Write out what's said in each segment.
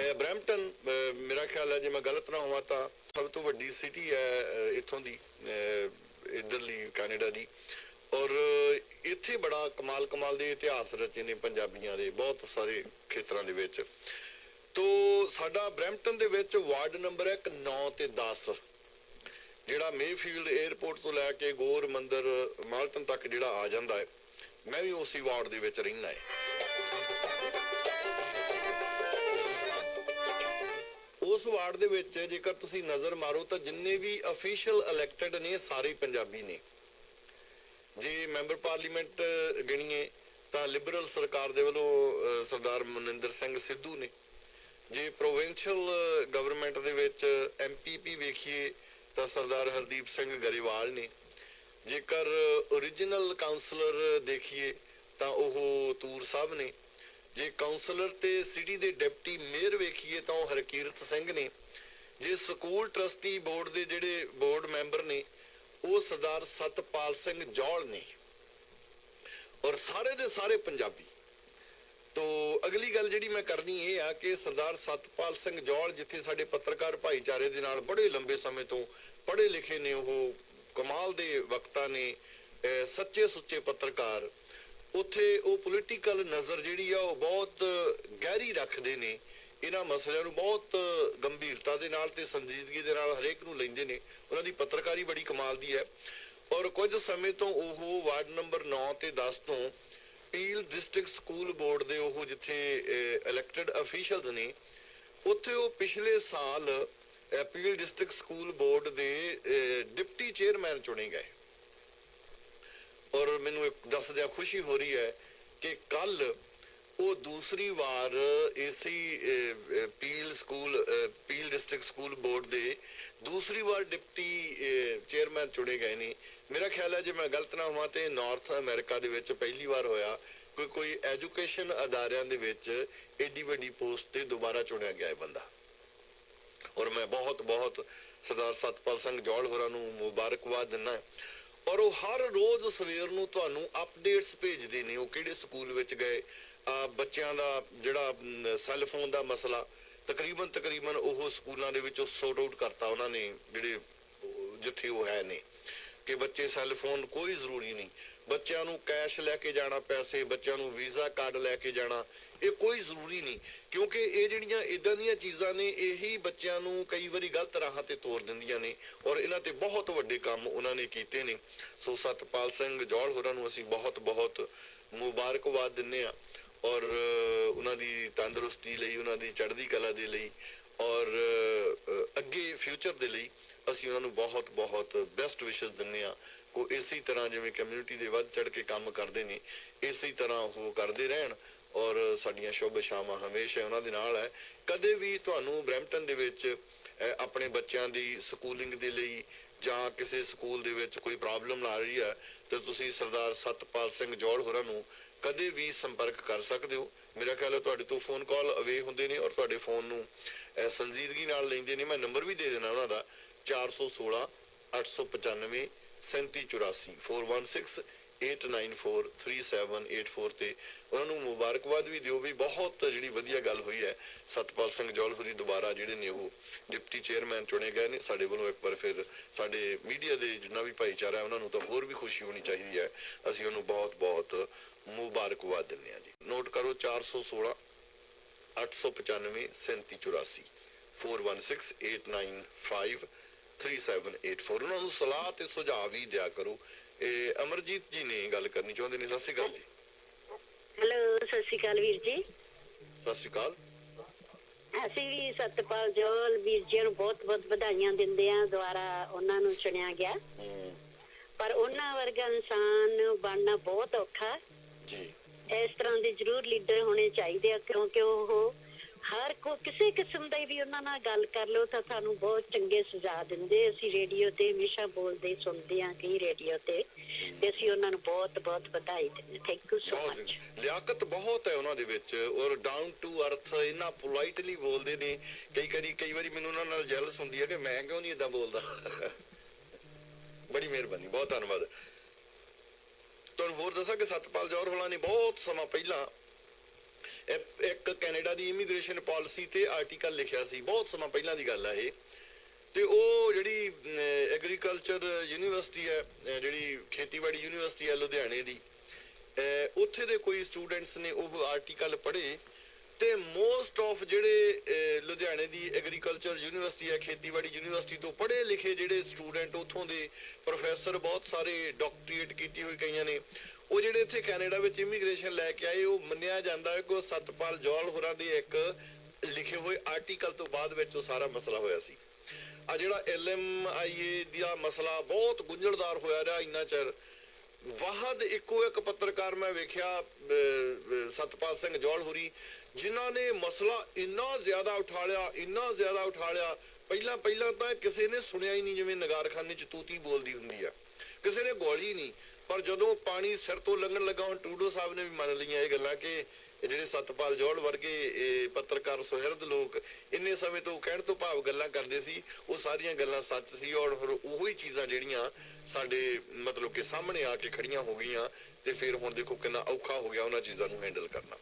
ਇਹ ਬ੍ਰੈਂਪਟਨ ਮੇਰਾ ਖਿਆਲ ਹੈ ਜੇ ਮੈਂ ਗਲਤ ਨਾ ਹੋਵਾਂ ਤਾਂ ਸਭ ਤੋਂ ਵੱਡੀ ਸਿਟੀ ਹੈ ਇੱਥੋਂ ਦੀ ਅਹ, ਕੈਨੇਡਾ ਦੀ। ਔਰ ਇੱਥੇ ਬੜਾ ਕਮਾਲ ਕਮਾਲ ਦੇ ਇਤਿਹਾਸ ਰਚੇ ਨੇ ਪੰਜਾਬੀਆਂ ਦੇ ਬਹੁਤ ਸਾਰੇ ਖੇਤਰਾਂ ਦੇ ਵਿੱਚ। ਤੋ ਸਾਡਾ ਬ੍ਰੈਂਪਟਨ ਦੇ ਵਿੱਚ ਵਾਰਡ ਨੰਬਰ ਹੈ 9 ਤੇ 10 ਜਿਹੜਾ ਮੇਫੀਲਡ 에ਅਰਪੋਰਟ ਤੋਂ ਲੈ ਕੇ ਗੋਰ ਮੰਦਰ ਮਾਲਟਨ ਤੱਕ ਜਿਹੜਾ ਆ ਜਾਂਦਾ ਹੈ ਮੈਂ ਵੀ ਉਸੇ ਵਾਰਡ ਦੇ ਵਿੱਚ ਰਹਿਣਾ ਹੈ। ਉਸ ਵਾਰਡ ਦੇ ਵਿੱਚ ਜੇਕਰ ਤੁਸੀਂ ਨਜ਼ਰ ਮਾਰੋ ਤਾਂ ਜਿੰਨੇ ਵੀ ਅਫੀਸ਼ੀਅਲ ਇਲੈਕਟਡ ਨੇ, ਸਾਰੇ ਪੰਜਾਬੀ ਨੇ। ਜੇ ਮੈਂਬਰ ਪਾਰਲੀਮੈਂਟ ਗਿਣੀਏ ਤਾਂ ਲਿਬਰਲ ਸਰਕਾਰ ਦੇ ਵੱਲੋਂ ਸਰਦਾਰ ਮਨਿੰਦਰ ਸਿੰਘ ਸਿੱਧੂ ਨੇ। ਜੇ ਪ੍ਰੋਵਿੰਸ਼ੀਅਲ ਗਵਰਨਮੈਂਟ ਦੇ ਵਿੱਚ ਐਮਪੀਪੀ ਵੇਖੀਏ ਤਾਂ ਸਰਦਾਰ ਹਰਦੀਪ ਸਿੰਘ ਗਰੇਵਾਲ ਨੇ। ਜੇਕਰ origignal ਕਾਉਂਸਲਰ ਦੇਖੀਏ ਤਾਂ ਉਹ ਤੂਰ ਸਾਹਿਬ ਨੇ। ਜੇ ਕਾਉਂਸਲਰ ਤੇ ਸਿਟੀ ਦੇ ਡਿਪਟੀ ਮੇਅਰ ਵੇਖੀਏ ਤਾਂ ਉਹ ਹਰਕੀਰਤ ਸਿੰਘ ਨੇ, ਜੇ ਸਕੂਲ ਟਰਸਟੀ ਬੋਰਡ ਦੇ ਜਿਹੜੇ ਬੋਰਡ ਮੈਂਬਰ ਨੇ, ਉਹ ਸਰਦਾਰ ਸਤਪਾਲ ਸਿੰਘ ਜੌਲ ਨੇ ਔਰ ਸਾਰੇ ਦੇ ਸਾਰੇ ਪੰਜਾਬੀ। ਤੋ ਅਗਲੀ ਗੱਲ ਜਿਹੜੀ ਮੈਂ ਕਰਨੀ ਇਹ ਆ ਕਿ ਸਰਦਾਰ ਸਤਪਾਲ ਸਿੰਘ ਜੌਲ ਜਿੱਥੇ ਸਾਡੇ ਪੱਤਰਕਾਰ ਭਾਈਚਾਰੇ ਦੇ ਨਾਲ ਬੜੇ ਲੰਬੇ ਸਮੇਂ ਤੋਂ ਪੜ੍ਹੇ ਲਿਖੇ ਨੇ, ਉਹ ਕਮਾਲ ਦੇ ਵਕਤਾ ਨੇ ਸੱਚੇ ਸੁੱਚੇ ਪੱਤਰਕਾਰ ਉੱਥੇ ਉਹ ਪੋਲੀਟੀਕਲ ਨਜ਼ਰ ਜਿਹੜੀ ਆ ਉਹ ਬਹੁਤ ਗਹਿਰੀ ਰੱਖਦੇ ਨੇ। ਇਹਨਾਂ ਮਸਲਿਆਂ ਨੂੰ ਬਹੁਤ ਗੰਭੀਰਤਾ ਦੇ ਨਾਲ ਤੇ ਸੰਜੀਦਗੀ ਦੇ ਨਾਲ ਹਰੇਕ ਨੂੰ ਲੈਂਦੇ ਨੇ। ਉਹਨਾਂ ਦੀ ਪੱਤਰਕਾਰੀ ਬੜੀ ਕਮਾਲ ਦੀ ਹੈ। ਔਰ ਕੁਝ ਸਮੇਂ ਤੋਂ ਉਹ ਵਾਰਡ ਨੰਬਰ 9 ਤੇ 10 ਤੋਂ ਪੀਲ ਡਿਸਟ੍ਰਿਕਟ ਸਕੂਲ ਬੋਰਡ ਦੇ ਉਹ ਜਿੱਥੇ ਇਲੈਕਟਿਡ ਅਫੀਸ਼ੀਅਲਸ ਨੇ, ਉੱਥੇ ਉਹ ਪਿਛਲੇ ਸਾਲ ਪੀਲ ਡਿਸਟ੍ਰਿਕਟ ਸਕੂਲ ਬੋਰਡ ਦੇ ਡਿਪਟੀ ਚੇਅਰਮੈਨ ਚੁਣੇ ਗਏ। ਔਰ ਮੈਨੂੰ ਇੱਕ ਦੱਸਦਿਆਂ ਖੁਸ਼ੀ ਹੋ ਰਹੀ ਹੈ ਕਿ ਕੱਲ ਉਹ ਦੂਸਰੀ ਵਾਰ AC Peel school Peel District School Board ਦੇ ਦੂਸਰੀ ਵਾਰ ਡਿਪਟੀ ਚੇਅਰਮੈਨ ਚੁਣੇ ਗਏ ਨੇ। ਮੇਰਾ ਖਿਆਲ ਹੈ ਜੇ ਮੈਂ ਗਲਤ ਨਾ ਹੋਵਾਂ ਤੇ ਨਾਰਥ ਅਮਰੀਕਾ ਦੇ ਵਿੱਚ ਪਹਿਲੀ ਵਾਰ ਹੋਇਆ ਕੋਈ ਕੋਈ ਐਜੂਕੇਸ਼ਨ ਅਦਾਰਿਆਂ ਦੇ ਵਿੱਚ ਏਡੀ ਵੱਡੀ ਪੋਸਟ ਤੇ ਦੁਬਾਰਾ ਚੁਣਿਆ ਗਿਆ ਹੈ ਬੰਦਾ। ਔਰ ਮੈਂ ਬਹੁਤ ਬਹੁਤ ਸਰਦਾਰ ਸਤਪਾਲ ਸਿੰਘ ਜੌਲ ਹੋਰਾਂ ਨੂੰ ਮੁਬਾਰਕਬਾਦ ਦਿੰਦਾ ਔਰ ਉਹ ਹਰ ਰੋਜ਼ ਸਵੇਰ ਨੂੰ ਤੁਹਾਨੂੰ ਅਪਡੇਟਸ ਭੇਜਦੇ ਨੇ, ਉਹ ਕਿਹੜੇ ਸਕੂਲ ਵਿੱਚ ਗਏ ਬੱਚਿਆਂ ਦਾ ਜਿਹੜਾ ਸੈੱਲ ਫੋਨ ਦਾ ਮਸਲਾ, ਤਕਰੀਬਨ ਤਕਰੀਬਨ ਉਹ ਸਕੂਲਾਂ ਦੇ ਵਿੱਚੋਂ ਸੌਟ ਆਊਟ ਕਰਤਾ ਉਹਨਾਂ ਨੇ, ਜਿਹੜੇ ਉਹ ਜਿੱਥੇ ਉਹ ਹੈ ਨੇ, ਕਿ ਬੱਚੇ ਸੈੱਲ ਫੋਨ ਕੋਈ ਜ਼ਰੂਰੀ ਨਹੀਂ। ਬੱਚਿਆਂ ਨੂੰ ਕੈਸ਼ ਲੈ ਕੇ ਜਾਣਾ ਪੈਸੇ, ਬੱਚਿਆਂ ਨੂੰ ਵੀਜ਼ਾ ਕਾਰਡ ਲੈ ਕੇ ਜਾਣਾ, ਇਹ ਕੋਈ ਜ਼ਰੂਰੀ ਨਹੀਂ। ਕਿਉਂਕਿ ਇਹ ਜਿਹੜੀਆਂ ਇਦਾਂ ਦੀਆਂ ਚੀਜ਼ਾਂ ਨੇ, ਇਹੀ ਬੱਚਿਆਂ ਨੂੰ ਕਈ ਵਾਰੀ ਗਲਤ ਰਾਹਾਂ ਤੇ ਤੋਰ ਦਿੰਦੀਆਂ ਨੇ ਔਰ ਇਹਨਾਂ ਤੇ ਬਹੁਤ ਵੱਡੇ ਕੰਮ ਉਹਨਾਂ ਨੇ ਕੀਤੇ ਨੇ। ਸੋ ਸਤਪਾਲ ਸਿੰਘ ਜੌਲ ਹੋਰਾਂ ਨੂੰ ਅਸੀਂ ਬਹੁਤ ਬਹੁਤ ਮੁਬਾਰਕਬਾਦ ਦਿੰਨੇ ਆ ਔਰ ਉਹਨਾਂ ਦੀ ਤੰਦਰੁਸਤੀ ਲਈ, ਉਹਨਾਂ ਦੀ ਚੜ੍ਹਦੀ ਕਲਾ ਦੇ ਲਈ ਔਰ ਅੱਗੇ ਫਿਊਚਰ ਦੇ ਲਈ ਅਸੀਂ ਉਹਨਾਂ ਨੂੰ ਬਹੁਤ ਬਹੁਤ ਬੈਸਟ ਵਿਸ਼ੇਸ ਦਿੰਨੇ ਆ ਕੋ ਇਸੇ ਤਰ੍ਹਾਂ ਜਿਵੇਂ ਕਮਿਊਨਿਟੀ ਦੇ ਵੱਧ ਚੜ ਕੇ ਕੰਮ ਕਰਦੇ ਨੇ, ਇਸੇ ਤਰ੍ਹਾਂ ਉਹ ਕਰਦੇ ਰਹਿਣ ਔਰ ਸਾਡੀਆਂ ਸ਼ੁਭ ਸ਼ਾਮਾਂ ਹਮੇਸ਼ਾ ਉਹਨਾਂ ਦੇ ਨਾਲ ਹੈ। ਕਦੇ ਵੀ ਤੁਹਾਨੂੰ ਬ੍ਰੈਂਪਟਨ ਦੇ ਵਿੱਚ ਆਪਣੇ ਬੱਚਿਆਂ ਦੀ ਸਕੂਲਿੰਗ ਦੇ ਲਈ ਜਾਂ ਕਿਸੇ ਸਕੂਲ ਦੇ ਵਿੱਚ ਕੋਈ ਪ੍ਰੋਬਲਮ ਆ ਰਹੀ ਹੈ, ਤੇ ਤੁਸੀਂ ਸਰਦਾਰ ਸਤਪਾਲ ਸਿੰਘ ਜੋੜ ਹੋਰਾਂ ਨੂੰ ਕਦੇ ਵੀ ਸੰਪਰਕ ਕਰ ਸਕਦੇ ਹੋ। ਮੇਰਾ ਖਿਆਲ ਹੈ ਤੁਹਾਡੇ ਤੋਂ ਫੋਨ ਕਾਲ ਅਵੇ ਹੁੰਦੇ ਨੇ ਔਰ ਤੁਹਾਡੇ ਫੋਨ ਨੂੰ ਸੰਜੀਦਗੀ ਨਾਲ ਲੈਂਦੇ ਨੇ। ਮੈਂ ਨੰਬਰ ਵੀ ਦੇ ਦੇਣਾ ਉਹਨਾਂ ਦਾ 416 895 3784 416 8943784 ਤੇ ਉਹਨਾਂ ਨੂੰ ਮੁਬਾਰਕਬਾਦ ਵੀ ਦਿਓ ਵੀ ਬਹੁਤ ਜਿਹੜੀ ਵਧੀਆ ਗੱਲ ਹੋਈ ਹੈ। ਸਤਪਾਲ ਸਿੰਘ ਜੌਲ ਦੁਬਾਰਾ ਜਿਹੜੇ ਨੇ ਉਹ ਡਿਪਟੀ ਚੇਅਰਮੈਨ ਚੁਣੇ ਗਏ ਨੇ। ਸਾਡੇ ਵੱਲੋਂ ਇੱਕ ਵਾਰ ਫਿਰ ਸਾਡੇ ਮੀਡੀਆ ਦੇ ਜਿੰਨਾ ਵੀ ਭਾਈਚਾਰਾ ਹੈ, ਉਹਨਾਂ ਨੂੰ ਤਾਂ ਹੋਰ ਵੀ ਖੁਸ਼ੀ ਹੋਣੀ ਚਾਹੀਦੀ ਹੈ। ਅਸੀਂ ਉਹਨੂੰ ਬਹੁਤ ਬਹੁਤ ਮੁਬਾਰਕਬਾਦ ਦਿੰਦੇ ਹਾਂ ਜੀ। ਨੋਟ ਕਰੋ 416 895 3784 416895 3784 ਉਹਨਾਂ ਨੂੰ ਸਲਾਹ ਤੇ ਸੁਝਾਅ ਵੀ ਦਿਆ ਕਰੋ ਇਹ ਅਮਰਜੀਤ ਜੀ ਨੇ ਗੱਲ ਕਰਨੀ ਚਾਹੁੰਦੇ ਨੇ ਸਤਿ ਸ਼੍ਰੀ ਅਕਾਲ ਜੀ ਹੈਲੋ ਸਤਿ ਸ਼੍ਰੀ ਅਕਾਲ ਵੀਰ ਜੀ ਸਤਿ ਸ਼੍ਰੀ ਅਕਾਲ ਅਸੀਂ ਵੀ ਸਤਪਾਲ ਜੋਲ ਵੀਰ ਜੀ ਨੂੰ ਬਹੁਤ ਬਹੁਤ ਵਧਾਈਆਂ ਦਿੰਦੇ ਆ ਦੁਆਰਾ ਉਹਨਾਂ ਨੂੰ ਚੁਣਿਆ ਗਿਆ ਪਰ ਉਹਨਾਂ ਵਰਗਾ ਇਨਸਾਨ ਬਣਨਾ ਬਹੁਤ ਔਖਾ ਜੀ ਇਸ ਤਰ੍ਹਾਂ ਦੇ ਜ਼ਰੂਰ ਲੀਡਰ ਹੋਣੇ ਚਾਹੀਦੇ ਆ ਕਿਉਂਕਿ ਉਹ ਹਰ ਕੋ ਕਿਸੇ ਕਿਸਮ ਦਾ ਵੀ ਉਹਨਾਂ ਨਾਲ ਗੱਲ ਕਰ ਲਓ ਤਾਂ ਤੁਹਾਨੂੰ ਬਹੁਤ ਚੰਗੇ ਸੁਝਾਅ ਦਿੰਦੇ। ਅਸੀਂ ਰੇਡੀਓ ਤੇ ਹਮੇਸ਼ਾ ਬੋਲਦੇ ਸੁਣਦੇ ਆ ਕਈ ਰੇਡੀਓ ਤੇ। ਤੇ ਅਸੀਂ ਉਹਨਾਂ ਨੂੰ ਬਹੁਤ ਬਹੁਤ ਵਧਾਈ ਦਿੰਦੇ ਥੈਂਕ ਯੂ ਸੋ ਮਚ ਲਿਆਕਤ ਬਹੁਤ ਹੈ ਉਹਨਾਂ ਦੇ ਵਿੱਚ ਔਰ ਡਾਊਨ ਟੂ ਅਰਥ ਇੰਨਾ ਪੋਲਾਈਟਲੀ ਬੋਲਦੇ ਨੇ। ਕਈ ਕਈ ਕਈ ਵਾਰੀ ਮੈਨੂੰ ਉਹਨਾਂ ਨਾਲ ਜੈਲਸ ਹੁੰਦੀ ਹੈ ਕਿ ਮੈਂ ਕਿਉਂ ਨਹੀਂ ਇਦਾਂ ਬੋਲਦਾ? ਬੜੀ ਮਿਹਰਬਾਨੀ ਬਹੁਤ ਧੰਨਵਾਦ। ਤੁਹਾਨੂੰ ਹੋਰ ਦੱਸਾਂ ਕਿ ਸਤਪਾਲ ਜੌਹਰ ਹੋਲਾਂ ਨੇ ਬਹੁਤ ਸਮਾਂ ਪਹਿਲਾਂ ਇੱਕ- ਕੈਨੇਡਾ ਦੀ ਇਮੀਗ੍ਰੇਸ਼ਨ ਪਾਲਿਸੀ ਤੇ ਆਰਟੀਕਲ ਲਿਖਿਆ ਸੀ। ਬਹੁਤ ਸਮਾਂ ਪਹਿਲਾਂ ਦੀ ਗੱਲ ਆ ਇਹ। ਤੇ ਉਹ ਜਿਹੜੀ ਐਗਰੀਕਲਚਰ ਯੂਨੀਵਰਸਿਟੀ ਹੈ ਜਿਹੜੀ ਖੇਤੀਬਾੜੀ ਯੂਨੀਵਰਸਿਟੀ ਹੈ, ਲੁਧਿਆਣੇ ਦੀ, ਅਹ, ਉੱਥੇ ਦੇ ਕੋਈ ਸਟੂਡੈਂਟਸ ਨੇ ਉਹ ਆਰਟੀਕਲ ਪੜ੍ਹੇ। ਤੇ ਮੋਸਟ ਆਫ ਜਿਹੜੇ ਲੁਧਿਆਣੇ ਦੀ ਐਗਰੀਕਲਚਰ ਯੂਨੀਵਰਸਿਟੀ ਹੈ, ਖੇਤੀਬਾੜੀ ਯੂਨੀਵਰਸਿਟੀ ਤੋਂ ਪੜ੍ਹੇ ਲਿਖੇ ਜਿਹੜੇ ਸਟੂਡੈਂਟ ਉੱਥੋਂ ਦੇ ਪ੍ਰੋਫੈਸਰ ਬਹੁਤ ਸਾਰੇ ਡਾਕਟਰੀਏਟ ਕੀਤੀ ਹੋਈ ਕਈਆਂ ਨੇ, ਉਹ ਜਿਹੜੇ ਇੱਥੇ ਕੈਨੇਡਾ ਵਿੱਚ ਇਮੀਗ੍ਰੇਸ਼ਨ ਲੈ ਕੇ ਆਏ, ਉਹ ਮੰਨਿਆ ਜਾਂਦਾ ਹੈ ਕਿ ਉਹ ਸਤਪਾਲ ਜੌਲ ਹੋਰਾਂ ਦੇ ਇੱਕ ਲਿਖੇ ਹੋਏ ਆਰਟੀਕਲ ਤੋਂ ਬਾਅਦ ਵਿੱਚ ਉਹ ਸਾਰਾ ਮਸਲਾ ਹੋਇਆ ਸੀ। ਆ ਜਿਹੜਾ ਐਲਐਮਆਈਏ ਦਾ ਮਸਲਾ ਬਹੁਤ ਗੁੰਝਲਦਾਰ ਹੋਇਆ ਰਿਹਾ, ਇੰਨਾ ਚਿਰ ਵਾਹਦ ਇੱਕੋ ਇੱਕ ਪੱਤਰਕਾਰ ਮੈਂ ਵੇਖਿਆ ਅਹ, ਸਤਪਾਲ ਸਿੰਘ ਜੌਲ ਹੋਰੀ ਜਿਨ੍ਹਾਂ ਨੇ ਮਸਲਾ ਇੰਨਾ ਜ਼ਿਆਦਾ ਉਠਾ ਲਿਆ ਇੰਨਾ ਜ਼ਿਆਦਾ ਉਠਾ ਲਿਆ ਪਹਿਲਾਂ ਪਹਿਲਾਂ ਤਾਂ ਕਿਸੇ ਨੇ ਸੁਣਿਆ ਹੀ ਨਹੀਂ ਜਿਵੇਂ ਨਗਾਰਖਾਨੇ ਚ ਤੂਤੀ ਬੋਲਦੀ ਹੁੰਦੀ ਆ। ਕਿਸੇ ਨੇ ਗੋਲੀ ਨਹੀਂ। ਪਰ ਜਦੋਂ ਪਾਣੀ ਸਿਰ ਤੋਂ ਲੰਘਣ ਲੱਗਾ, ਹੁਣ ਟੂਡੋ ਸਾਹਿਬ ਨੇ ਵੀ ਮੰਨ ਲਈਆਂ ਇਹ ਗੱਲਾਂ ਕਿ ਜਿਹੜੇ ਸਤਪਾਲ ਜੌਲ ਵਰਗੇ ਪੱਤਰਕਾਰ ਸੁਹਿਰਦ ਲੋਕ ਇੰਨੇ ਸਮੇਂ ਤੋਂ ਕਹਿਣ ਤੋਂ ਭਾਵ ਗੱਲਾਂ ਕਰਦੇ ਸੀ, ਉਹ ਸਾਰੀਆਂ ਗੱਲਾਂ ਸੱਚ ਸੀ ਔਰ ਫਿਰ ਉਹੀ ਚੀਜ਼ਾਂ ਜਿਹੜੀਆਂ ਸਾਡੇ ਮਤਲਬ ਕਿ ਸਾਹਮਣੇ ਆ ਕੇ ਖੜੀਆਂ ਹੋ ਗਈਆਂ ਤੇ ਫਿਰ ਹੁਣ ਦੇਖੋ ਕਿੰਨਾ ਔਖਾ ਹੋ ਗਿਆ ਉਹਨਾਂ ਚੀਜ਼ਾਂ ਨੂੰ ਹੈਂਡਲ ਕਰਨਾ।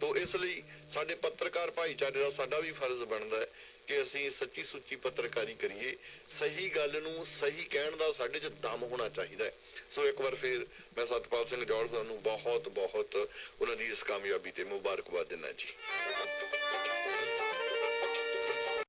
ਤੋਂ ਇਸ ਲਈ ਸਾਡੇ ਪੱਤਰਕਾਰ ਭਾਈਚਾਰੇ ਦਾ ਸਾਡਾ ਵੀ ਫਰਜ਼ ਬਣਦਾ ਹੈ ਕਿ ਅਸੀਂ ਸੱਚੀ ਸੁੱਚੀ ਪੱਤਰਕਾਰੀ ਕਰੀਏ, ਸਹੀ ਗੱਲ ਨੂੰ ਸਹੀ ਕਹਿਣ ਦਾ ਸਾਡੇ 'ਚ ਦਮ ਹੋਣਾ ਚਾਹੀਦਾ ਹੈ। ਸੋ ਇੱਕ ਵਾਰ ਫਿਰ ਮੈਂ ਸਤਪਾਲ ਸਿੰਘ ਜੌਲ ਨੂੰ ਬਹੁਤ ਬਹੁਤ ਉਹਨਾਂ ਦੀ ਇਸ ਕਾਮਯਾਬੀ ਤੇ ਮੁਬਾਰਕਬਾਦ ਦਿੰਦਾ ਜੀ।